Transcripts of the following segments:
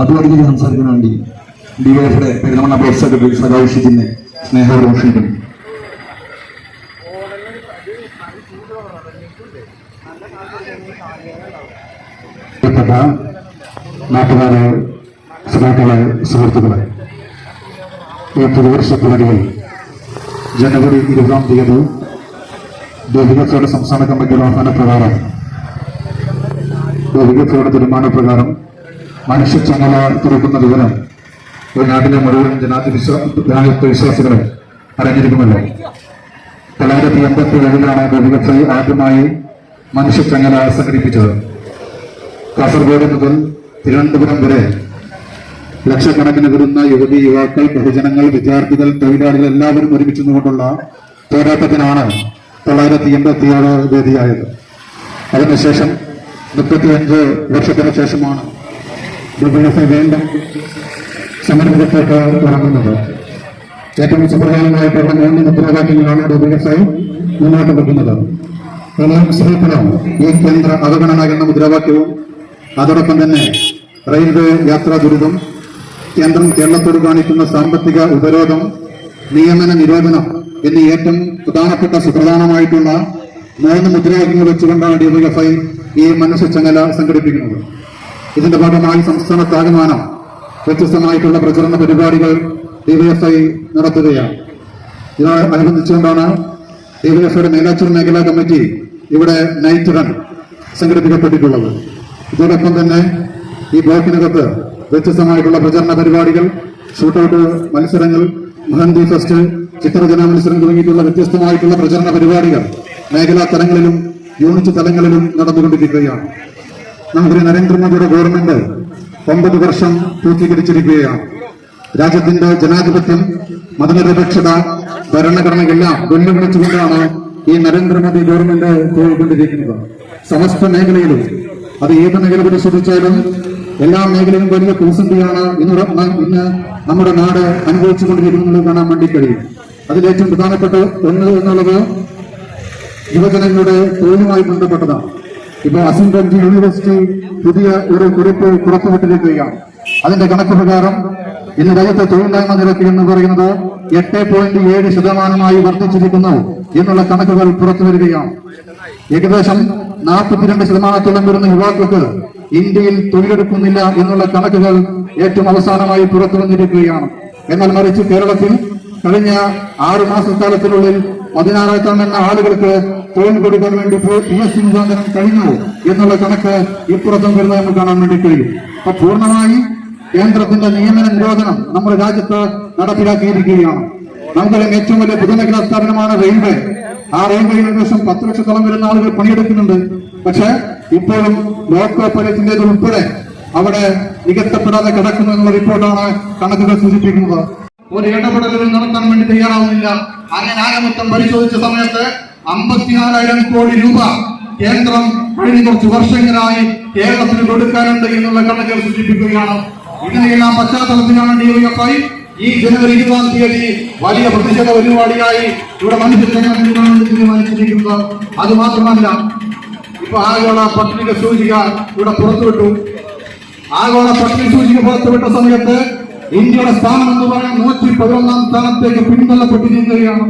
അതുവരെയും സംസാരിക്കാൻ വേണ്ടി ഡിവൈഎഫിയുടെ പെരുന്നമണ്ണ ബ്ലോക്ക് സെക്രട്ടറി സഖാവ് ഷിജിനെ സ്നേഹപൂർവം ക്ഷണിക്കുന്നു നാട്ടുകാരെ സ്നേഹങ്ങളെ സുഹൃത്തുക്കളെ ഈ പുതുവർഷ പരിപാടികൾ ജനുവരി ഇരുപതാം തീയതി ദേവികത്തോടെ സംസ്ഥാന കമ്മിറ്റിയുടെ ആഹ്വാന പ്രകാരം ദേവികച്ചയുടെ തീരുമാനപ്രകാരം മനുഷ്യച്ചങ്ങല തുറക്കുന്ന വിവരം ഒരു നാട്ടിലെ മുഴുവൻ ജനാധിപത്യ ജനാധിപത്യ വിശ്വാസികളെ അറിഞ്ഞിരിക്കുമല്ലോ. തൊള്ളായിരത്തി എൺപത്തി ഏഴിലാണ് ദേവികച്ച ആദ്യമായി മനുഷ്യച്ചങ്ങല സംഘടിപ്പിച്ചത്. കാസർഗോഡ് മുതൽ തിരുവനന്തപുരം വരെ ലക്ഷക്കണക്കിന് വരുന്ന യുവതി യുവാക്കൾ ബഹുജനങ്ങൾ വിദ്യാർത്ഥികൾ തൊഴിലാളികൾ എല്ലാവരും ഒരുമിച്ച് നിന്നുകൊണ്ടുള്ള പോരാട്ടത്തിനാണ് തൊള്ളായിരത്തി എൺപത്തി ഏഴ് വേദിയായത് അതിനുശേഷം മുപ്പത്തിയഞ്ച് വർഷത്തിന് ശേഷമാണ് ഡബ്ല്യുഎഫ് വീണ്ടും സമരത്തിലേക്ക് ഇറങ്ങുന്നത് ഏറ്റവും സുപ്രധാനമായിട്ടുള്ള മൂന്ന് മുദ്രാവാക്യങ്ങളാണ് ഡബ്ല്യുഎഫ് മുന്നോട്ട് വെക്കുന്നത്. പ്രളയം ഈ കേന്ദ്ര അവഗണന എന്ന മുദ്രാവാക്യവും അതോടൊപ്പം തന്നെ റെയിൽവേ യാത്രാ ദുരിതം കേന്ദ്രം കേരളത്തോട് കാണിക്കുന്ന സാമ്പത്തിക ഉപരോധം നിയമന നിരോധനം എന്നീ ഏറ്റവും പ്രധാനപ്പെട്ട സുപ്രധാനമായിട്ടുള്ള മൂന്ന് മുദ്രാവാക്യങ്ങൾ വെച്ചുകൊണ്ടാണ് ഡിവൈഎഫ്ഐ ഈ മനുഷ്യച്ചങ്ങല സംഘടിപ്പിക്കുന്നത്. ഇതിന്റെ ഭാഗമായി സംസ്ഥാനത്താകമാനം വ്യത്യസ്തമായിട്ടുള്ള പ്രചരണ പരിപാടികൾ ഡിവൈഎഫ്ഐ നടത്തുകയാണ്. ഇതിനോടനുബന്ധിച്ചുകൊണ്ടാണ് ഡിവൈഎഫ്ഐയുടെ മേലാച്ചർ മേഖലാ കമ്മിറ്റി ഇവിടെ നൈറ്റ് റൺ സംഘടിപ്പിക്കപ്പെട്ടിട്ടുള്ളത്. ഇതോടൊപ്പം തന്നെ ഈ ബ്ലോക്കിനകത്ത് വ്യത്യസ്തമായിട്ടുള്ള പ്രചരണ പരിപാടികൾ ഷൂട്ടൌട്ട് മത്സരങ്ങൾ മെഹന്തി ഫെസ്റ്റ് ചിത്രരചനാ മത്സരം തുടങ്ങിയിട്ടുള്ള വ്യത്യസ്തമായിട്ടുള്ള പ്രചരണ പരിപാടികൾ മേഖലാ തലങ്ങളിലും യൂണിറ്റ് തലങ്ങളിലും നടന്നുകൊണ്ടിരിക്കുകയാണ്. നമ്മുടെ നരേന്ദ്രമോദിയുടെ ഗവൺമെന്റ് ഒമ്പത് വർഷം പൂർത്തീകരിച്ചിരിക്കുകയാണ്. രാജ്യത്തിന്റെ ജനാധിപത്യം മതനിരപേക്ഷത ഭരണഘടനയെല്ലാം വെല്ലുവിളിച്ചുകൊണ്ടാണ് ഈ നരേന്ദ്രമോദി ഗവൺമെന്റ് പോയിക്കൊണ്ടിരിക്കുന്നത്. സമസ്ത മേഖലയിലും അത് ഏത് മേഖല പരിശോധിച്ചാലും എല്ലാ മേഖലയിലും വലിയ പ്രതിസന്ധിയാണ് ഇന്ന് ഇന്ന് നമ്മുടെ നാട് അനുഭവിച്ചുകൊണ്ടിരിക്കുന്നത് കാണാൻ വേണ്ടി കഴിയും. അതിലേറ്റവും പ്രധാനപ്പെട്ട ഒന്ന് എന്നുള്ളത് യുവജനങ്ങളുടെ തൊഴിലുമായി ബന്ധപ്പെട്ടതാണ്. ഇപ്പൊ അസിം ഗഞ്ചി യൂണിവേഴ്സിറ്റി പുതിയ ഒരു കുറിപ്പ് പുറത്തുവിട്ടിരിക്കുകയാണ്. അതിന്റെ കണക്ക് പ്രകാരം ഇന്ന് രാജ്യത്തെ തൊഴിലില്ലായ്മ നിരക്ക് എന്ന് പറയുന്നത് എട്ട് പോയിന്റ് ഏഴ് ശതമാനമായി വർദ്ധിച്ചിരിക്കുന്നു എന്നുള്ള കണക്കുകൾ പുറത്തു വരികയാണ് ഏകദേശം നാൽപ്പത്തിരണ്ട് ശതമാനത്തോളം വരുന്ന യുവാക്കൾക്ക് ഇന്ത്യയിൽ തൊഴിലെടുക്കുന്നില്ല എന്നുള്ള കണക്കുകൾ ഏറ്റവും അവസാനമായി പുറത്തു വന്നിരിക്കുകയാണ് എന്നാൽ മറിച്ച് കേരളത്തിൽ കഴിഞ്ഞ ആറു മാസക്കാലത്തിനുള്ളിൽ പതിനാറായിരത്തോളം എന്ന ആളുകൾക്ക് തൊഴിൽ കൊടുക്കാൻ വേണ്ടി പി എസ് സി മുഖാന്തരം കഴിഞ്ഞു എന്നുള്ള കണക്ക് ഇപ്പുറത്തും വരുന്നത് നമുക്ക് കാണാൻ വേണ്ടി കഴിയും. അപ്പൊ പൂർണമായി കേന്ദ്രത്തിന്റെ നിയമന നിരോധനം നമ്മുടെ രാജ്യത്ത് നടപ്പിലാക്കിയിരിക്കുകയാണ്. നമുക്കറിയാം ഏറ്റവും വലിയ പൊതുമേഖലാ സ്ഥാപനമാണ് റെയിൽവേ. ആ റെയിൽവേയിൽ ഏകദേശം പത്ത് ലക്ഷത്തോളം വരുന്ന ആളുകൾ പണിയെടുക്കുന്നുണ്ട്. പക്ഷെ ഇപ്പോഴും ലോക്കോ പൈലറ്റിന്റേത് ഉൾപ്പെടെ അവിടെ നികത്തപ്പെടാതെ കിടക്കുന്നു എന്നുള്ള റിപ്പോർട്ടാണ് കണക്കുകൾ സൂചിപ്പിക്കുന്നത്. ഒരു ഇടപെടലുകൾ നടത്താൻ വേണ്ടി തയ്യാറാവുന്നില്ല. അങ്ങനെ ആകെ മൊത്തം പരിശോധിച്ച സമയത്ത് അമ്പത്തിനാലായിരം കോടി രൂപ കേന്ദ്രം കഴിഞ്ഞ കുറച്ച് വർഷങ്ങളായി കേരളത്തിന് കൊടുക്കാനുണ്ട് എന്നുള്ള കണക്കുകൾ സൂചിപ്പിക്കുകയാണ്. ഇതിനെല്ലാം പശ്ചാത്തലത്തിലാണ് ഡി വൈ ഈ ജനുവരി ഇരുപതാം തീയതി വലിയ പ്രതിഷേധ പരിപാടിയായി ഇവിടെ മനുഷ്യജനങ്ങൾ തീരുമാനിച്ചിരിക്കുന്നത്. അത് മാത്രമല്ല ഇപ്പൊ ആഗോള പത്രിക സൂചിക ഇവിടെ പുറത്തുവിട്ടു. ആഗോള പട്ടിക സൂചിക പുറത്തുവിട്ട സമയത്ത് ഇന്ത്യയുടെ സ്ഥാനം എന്ന് പറയാൻ നൂറ്റി പതിനൊന്നാം സ്ഥാനത്തേക്ക് പിന്തള്ളപ്പെട്ടിരിക്കുകയാണ്.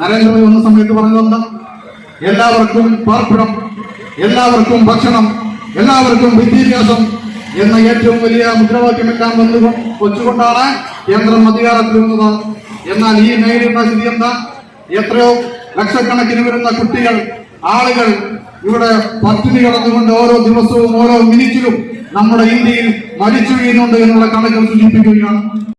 നരേന്ദ്രമോദി വന്ന സമയത്ത് പറഞ്ഞത് എല്ലാവർക്കും പാർപ്പിടം എല്ലാവർക്കും ഭക്ഷണം എല്ലാവർക്കും വിദ്യാഭ്യാസം എന്ന ഏറ്റവും വലിയ മുദ്രാവാക്യമെല്ലാം വന്നു വെച്ചുകൊണ്ടാണ് കേന്ദ്രം അധികാരത്തിൽ വന്നത് എന്നാൽ ഈ നേരിടുന്ന സ്ഥിതി എന്താ? എത്രയോ ലക്ഷക്കണക്കിന് വരുന്ന കുട്ടികൾ ആളുകൾ ഇവിടെ പട്ടിണി കിടന്നുകൊണ്ട് ഓരോ ദിവസവും ഓരോ മിനിറ്റിലും നമ്മുടെ ഇന്ത്യയിൽ മരിച്ചു വീഴുന്നുണ്ട് എന്നുള്ള കണക്കുകൾ സൂചിപ്പിക്കുകയാണ്.